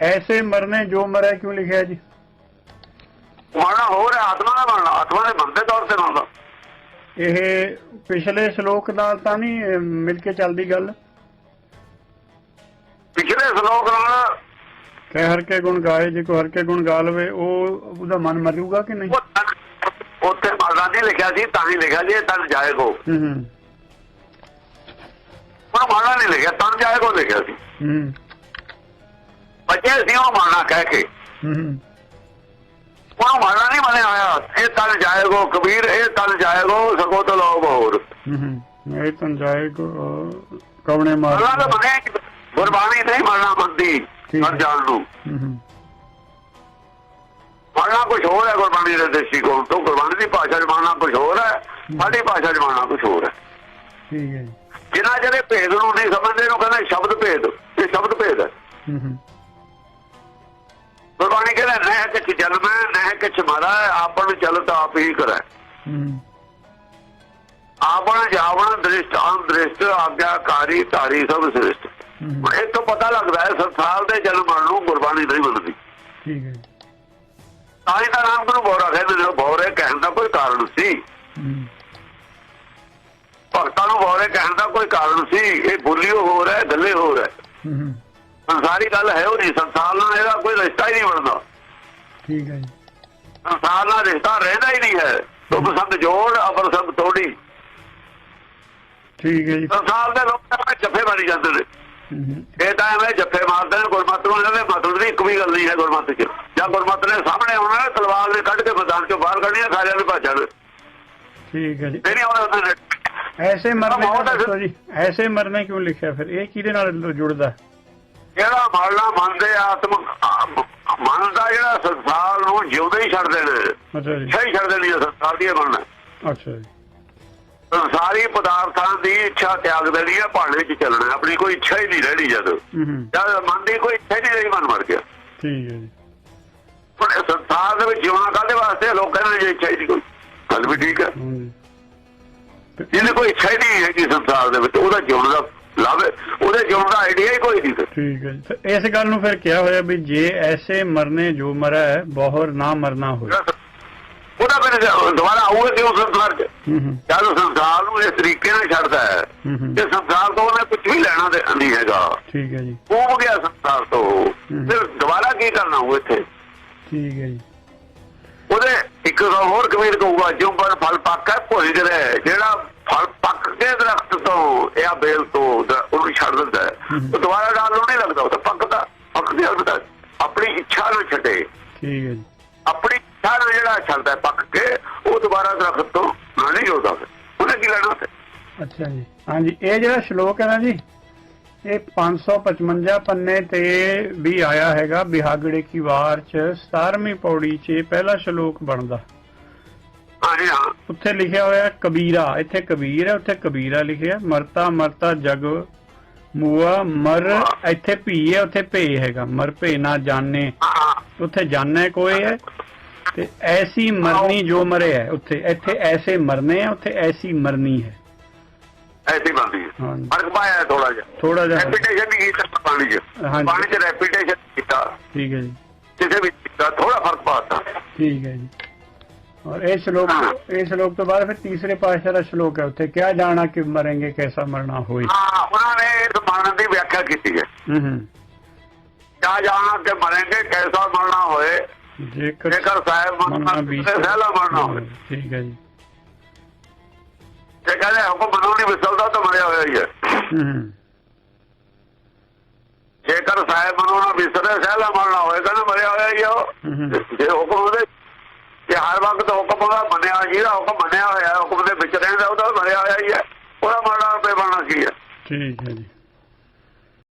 ਐਸੇ ਮਰਨੇ ਜੋ ਮਰਿਆ ਕਿਉਂ ਲਿਖਿਆ ਜੀ? ਮਰਨਾ ਹੋਰ ਆਤਮਾ ਦਾ ਮਰਨਾ ਆਤਮਾ ਦੇ ਮਨ ਦੇ ਤੌਰ ਤੇ ਮਰਨਾ। ਇਹ ਪਿਛਲੇ ਸ਼ਲੋਕ ਨਾਲ ਤਾਂ ਨਹੀਂ ਮਿਲ ਕੇ ਚੱਲਦੀ ਗੱਲ? ਪਿਛਲੇ ਸ਼ਲੋਕ ਨਾਲ ਕਹਿ ਹਰ ਕੇ ਗੁਣ ਗਾਏ ਜੇ ਕੋਈ ਹਰ ਕੇ ਗੁਣ ਗਾ ਲਵੇ ਉਹ ਉਹਦਾ ਮਨ ਮਰੂਗਾ ਕਿ ਨਹੀਂ? ਉੱਥੇ ਨਹੀਂ ਲਿਖਿਆ ਸੀ ਤਾਂ ਹੀ ਲਿਖਿਆ ਜੀ ਤਨ ਜਾਏਗੋ ਹੂੰ ਹੂੰ। ਉਹ ਮਰਨਾ ਨਹੀਂ ਲਿਖਿਆ ਤਨ ਜਾਏਗੋ ਲਿਖਿਆ ਸੀ। ਹੂੰ। ਬੱਚੇ ਸੀ ਉਹ ਮਰਨਾ ਕਹਿ ਕੇ। ਹੂੰ ਹੂੰ। ਉਹ ਮਰਨਾ ਨਹੀਂ ਬਣਿਆ ਹੋਇਆ। ਇਹ ਤਨ ਜਾਏਗੋ ਕਬੀਰ ਇਹ ਤਨ ਜਾਏਗੋ ਸਕੋ ਤੋ ਲੋਗ ਹੋਰ ਹੂੰ ਹੂੰ। ਇਹ ਤਾਂ ਜਾਏ ਕਵਣੇ ਮਾਰ। ਤਾਂ ਬਣਿਆ ਹੀ- ਗੁਰਬਾਣੀ ਨਹੀਂ ਮਰਨਾ ਬੰਦੀ ਠੀਕ ਹੈ। ਮਰ ਜਾਣ ਨੂੰ। ਮਰਨਾ ਕੁਝ ਹੋਰ ਹੈ ਗੁਰਬਾਣੀ ਦੇ ਦ੍ਰਿਸ਼ਟੀਕੋਣ ਤੋਂ ਗੁਰਬਾਣੀ ਦੀ ਭਾਸ਼ਾ 'ਚ ਮਰਨਾ ਕੁਝ ਹੋਰ ਹੈ ਸਾਡੀ ਭਾਸ਼ਾ 'ਚ ਮਰਨਾ ਕੁਝ ਹੋਰ ਹੈ। ਠੀਕ ਹੈ ਜਿਨ੍ਹਾਂ ਜਿਹੜੇ ਭੇਦ ਨੂੰ ਨਹੀਂ ਸਮਝਦੇ ਨੂੰ ਕਹਿੰਦੇ ਸ਼ਬਦ ਭੇਦ। ਇਹ ਸ਼ਬਦ ਭੇਦ ਹੈ। ਨਹਿ ਕਿਛ ਜਨਮ ਹੈ ਨਹਿ ਕਿਛ ਮਰੈ ਆਪਨ ਚਲਤ ਆਪ ਹੀ ਕਰੈ ਹੂੰ। ਆਪਨ ਜਾਵਣ ਦ੍ਰਿਸ਼ਟ ਅੰਦ੍ਰਿਸ਼ਟ ਆਗਿਆਕਾਰੀ ਧਾਰੀ ਸਭ ਸ੍ਰਿਸ਼ਟ। ਇਹ ਤੋਂ ਪਤਾ ਲੱਗਦਾ ਹੈ ਸੰਸਾਰ ਦੇ ਜਨਮ ਨੂੰ ਗੁਰਬਾਣੀ ਨਹੀਂ ਮੰਨਦੀ। ਠੀਕ ਹੈ ਤਾਂ ਹੀ ਤਾਂ ਨਾਮ ਨੂੰ ਬੋਰਾ ਕਹਿੰਦੇ ਨੇ ਬੋਰੇ ਕਹਿਣ ਦਾ ਕੋਈ ਕਾਰਨ ਸੀ। ਭਗਤਾਂ ਨੂੰ ਬੋਰੇ ਕਹਿਣ ਦਾ ਕੋਈ ਕਾਰਨ ਸੀ। ਇਹ ਬੋਲੀਓ ਹੋ ਰਿਹਾ ਗੱਲੇ ਹੋ ਰਿਹਾ। ਹੂੰ ਹੂੰ। ਸੰਸਾਰੀ ਗੱਲ ਹੈ ਉਹ ਨਹੀਂ ਸੰਸਾਰ ਨਾਲ ਇਹਦਾ ਕੋਈ ਰਿਸ਼ਤਾ ਹੀ ਨਹੀਂ ਬਣਦਾ। ਠੀਕ ਹੈ ਜੀ। ਸੰਸਾਰ ਨਾਲ ਰਿਸ਼ਤਾ ਰਹਿੰਦਾ ਹੀ ਨਹੀਂ ਹੈ। ਤੁਮ ਸੰਗ ਜੋੜ ਅਬਰ ਸੰਗ ਤੋੜੀ। ਠੀਕ ਹੈ ਜੀ। ਸੰਸਾਰ ਦੇ ਲੋਕ ਤਾਂ ਜੱਫੇ ਮਾਰੀ ਜਾਂਦੇ ਨੇ। ਇਹ ਤਾਂ ਐਵੇਂ ਜੱਫੇ ਮਾਰਦੇ ਨੇ ਗੁਰਮਤ ਨੂੰ ਇਹਨਾਂ ਦੇ ਮਤਲਬ ਦੀ ਇੱਕ ਵੀ ਗੱਲ ਨਹੀਂ ਹੈ ਗੁਰਮਤ 'ਚ। ਜਾਂ ਗੁਰਮਤ ਨੇ ਸਾਹਮਣੇ ਆਉਣਾ ਹੈ, ਤਲਵਾਰ ਦੇ ਕੱਢ ਕੇ ਮੈਦਾਨ 'ਚੋਂ ਬਾਹਰ ਕੱਢਣੀ ਹੈ ਸਾਰਿਆਂ ਨੂੰ ਭੱਜਣ ਠੀਕ ਹੈ ਜੀ। ਨਹੀਂ ਉਹਨਾਂ ਨੇ। ਐਸੇ ਮਰਨੇ ਜੀ। ਐਸੇ ਮਰਨੇ ਕਿਉਂ ਲਿਖਿਆ ਫਿਰ? ਇਹ ਕਿਹਦੇ ਨਾਲ ਜੁੜਦਾ? ਜਿਹੜਾ ਮਰਨਾ ਮੰਨਦੇ ਆਤਮ ਮਨ ਦਾ ਜਿਹੜਾ ਸੰਸਾਰ ਨੂੰ ਜਿਉਂਦੇ ਹੀ ਛੱਡਦੇ ਨੇ। ਅੱਛਾ ਜੀ। ਇੱਛਾ ਹੀ ਛੱਡਦੇ ਨਹੀਂ ਸੰਸਾਰ ਦੀ ਬਣਨਾ। ਅੱਛਾ ਜੀ। ਸੰਸਾਰੀ ਪਦਾਰਥਾਂ ਦੀ ਇੱਛਾ ਤਿਆਗ ਦੇਣੀ ਹੈ ਭਾਣੇ 'ਚ ਚੱਲਣਾ ਆਪਣੀ ਕੋਈ ਇੱਛਾ ਹੀ ਨਹੀਂ ਰਹਿਣੀ ਜਦ। ਹੂੰ ਹੂੰ। ਜਦ ਮਨ ਦੀ ਕੋਈ ਇੱਛਾ ਹੀ ਨਹੀਂ ਰਹੀ ਮਨ ਮਰ ਗਿਆ। ਠੀਕ ਹੈ ਜੀ। ਪਰ ਸੰਸਾਰ ਦੇ ਵਿੱਚ ਜਿਉਣਾ ਕਾਹਦੇ ਵਾਸਤੇ ਹੈ? ਲੋਕ ਨੇ ਜੇ ਇੱਛਾ ਹੀ ਨਹੀਂ ਕੋਈ। ਗੱਲ ਵੀ ਠੀਕ ਹੈ। ਜਿਹਨੇ ਕੋਈ ਇੱਛਾ ਹੀ ਨਹੀਂ ਹੈਗੀ ਸੰਸਾਰ ਦੇ ਵਿੱਚ ਉਹਦਾ ਜਿਉਣ ਦਾ ਹੈ। ਉਹਦੇ ਜਿਉਣ ਦਾ ਆਈਡੀਆ ਹੀ ਕੋਈ ਨਹੀਂ ਫਿਰ ਠੀਕ ਹੈ ਜੀ। ਤੇ ਇਸ ਗੱਲ ਨੂੰ ਫਿਰ ਕਿਹਾ ਹੋਇਆ ਵੀ ਜੇ ਐਸੇ ਮਰਨੇ ਜੋ ਮਰਾ ਹੈ ਬਹੁਰ ਨਾ ਮਰਨਾ ਹੋਏ। ਉਹਦਾ ਫਿਰ ਦੁਬਾਰਾ ਆਊਗਾ ਕਿਉਂ ਸੰਸਾਰ 'ਚ। ਜਦ ਉਹ ਸੰਸਾਰ ਨੂੰ ਇਸ ਤਰੀਕੇ ਨਾਲ ਛੱਡਦਾ ਹੈ ਤੇ ਸੰਸਾਰ ਤੋਂ ਉਹਨੇ ਕੁਝ ਵੀ ਲੈਣਾ ਤੇ ਨਹੀਂ ਹੈਗਾ। ਠੀਕ ਹੈ ਜੀ। ਉਹ ਗਿਆ ਸੰਸਾਰ ਤੋਂ। ਫਿਰ ਦੁਬਾਰਾ ਕੀ ਕਰਨਾ ਉਹ ਇੱਥੇ? ਠੀਕ ਹੈ ਜੀ। ਉਹਦੇ ਇੱਕ ਹੋਰ ਕਬੀਰ ਕਹੂਗਾ ਜਿਉਂ ਪਰ ਫਲ ਪੱਕਾ ਭੁੱਲ ਜਰੇ ਜਿਹੜਾ ਫਲ ਪੱਕ ਦਰਖਤ ਤੋਂ ਜਾਂ ਬੇਲ ਤੋਂ ਉਹਨੂੰ ਛੱਡ ਦਿੰਦਾ ਹੈ। ਉਹ ਦੁਬਾਰਾ ਡਾਲ ਨੂੰ ਨਹੀਂ ਲੱਗਦਾ ਉਹ ਤਾਂ ਪੱਕਦਾ ਪੱਕ ਗਿਆ ਹੁੰਦਾ ਆਪਣੀ ਇੱਛਾ ਨੂੰ ਛੱਡੇ। ਠੀਕ ਹੈ ਜੀ। ਆਪਣੀ ਇੱਛਾ ਨੂੰ ਜਿਹੜਾ ਛੱਡਦਾ ਹੈ ਪੱਕ ਕੇ ਉਹ ਦੁਬਾਰਾ ਦਰਖਤ ਤੋਂ ਨਹੀਂ ਜੋਦਾ ਉਹਨੇ ਕੀ ਲੈਣਾ ਅੱਛਾ ਜੀ। ਹਾਂਜੀ ਇਹ ਜਿਹੜਾ ਸ਼ਲੋਕ ਹੈ ਨਾ ਜੀ ਇਹ 555 ਪੰਨੇ ਤੇ ਵੀ ਆਇਆ ਹੈਗਾ ਬਿਹਾਗੜੇ ਕੀ ਵਾਰ ਚ 17ਵੀਂ ਪੌੜੀ 'ਚ ਇਹ ਪਹਿਲਾ ਸ਼ਲੋਕ ਬਣਦਾ। ਹਾਂਜੀ ਹਾਂ। ਉੱਥੇ ਲਿਖਿਆ ਹੋਇਆ ਕਬੀਰਾ ਇੱਥੇ ਕਬੀਰ ਹੈ ਉੱਥੇ ਕਬੀਰਾ ਲਿਖਿਆ ਮਰਤਾ ਮਰਤਾ ਜਗ ਮੂਆ ਮਰ ਇੱਥੇ ਭੀ ਹੈ ਉੱਥੇ ਭੇ ਹੈਗਾ ਮਰ ਭੇ ਨਾ ਜਾਣੇ। ਉੱਥੇ ਜਾਣੇ ਕੋਈ ਹੈ? ਤੇ ਐਸੀ ਮਰਨੀ ਜੋ ਮਰੇ ਹੈ ਉੱਥੇ ਇੱਥੇ ਐਸੇ ਮਰਨੇ ਹੈ ਉੱਥੇ ਐਸੀ ਮਰਨੀ ਹੈ। ਐਸੀ ਬਣਦੀ ਹੈ। ਫ਼ਰਕ ਪਾਇਆ ਥੋੜਾ ਜਿਹਾ। ਥੋੜਾ ਜਿਹਾ। ਰੈਪੀਟੇਸ਼ਨ ਨਹੀਂ ਕੀਤਾ ਪਾਣੀ 'ਚ। ਹਾਂਜੀ। ਪਾਣੀ 'ਚ ਰੈਪੀਟੇਸ਼ਨ ਕੀਤਾ। ਠੀਕ ਹੈ ਜੀ। ਕਿਸੇ ਵੀ ਥੋੜਾ ਫ਼ਰਕ ਪਾਤਾ ਠੀਕ ਹੈ ਜੀ। और इस श्लोक हाँ। इस श्लोक तो बाद फिर तीसरे ਦਾ ਸ਼ਲੋਕ ਹੈ ਉੱਥੇ ਕਿਆ ਜਾਣਾ ਕਿ ਮਰਾਂਗੇ ਕਿਹਦਾ ਮਰਨਾ ਹੋਈ ਹਾਂ ਉਹਨਾਂ ਨੇ ਰਮਾਨੰਦ ਦੀ ਵਿਆਖਿਆ ਕੀਤੀ ਹੈ ਹੂੰ ਹੂੰ ਕਿਆ ਜਾਣਾ ਕਿ ਮਰਾਂਗੇ ਕਿਹਦਾ ਮਰਨਾ ਹੋਏ ਜੇਕਰ ਜੇਕਰ ਸਾਹਿਬ ਮਰਨਾ ਵੀ ਸਹਿਲਾ ਮਰਨਾ ਹੋਵੇ ਠੀਕ ਹੈ ਜੀ ਜੇ ਕਹਿੰਦੇ ਹੁਕਮ ਬਦਲ ਨਹੀਂ ਵਿਸਲਦਾ ਤਾਂ ਮਰਿਆ ਹੋਇਆ ਹੀ ਹੈ ਜੇਕਰ ਸਾਹਿਬ ਨੂੰ ਨਾ ਵਿਸਰੇ ਸਹਿਲਾ ਮਰਨਾ ਹੋਏ ਕਹਿੰਦਾ ਮਰਿਆ ਹੋਇਆ ਹੀ ਹੋ ਜੇ ਹੁਕਮ ਉਹਦੇ ਜੇ ਹਰ ਵਕਤ ਹੁਕਮ ਉਹਦਾ ਮੰਨਿਆ ਜਿਹਦਾ ਹੁਕਮ ਮੰਨਿਆ ਹੋਇਆ, ਹੁਕਮ ਦੇ ਵਿੱਚ ਰਹਿੰਦਾ, ਉਹਦਾ ਮਰਿਆ ਹੋਇਆ ਹੀ ਹੈ। ਉਹਦਾ ਮਾੜਾ ਰੁਪਏ ਬਣਨਾ ਕੀ ਠੀਕ ਹੈ ਜੀ।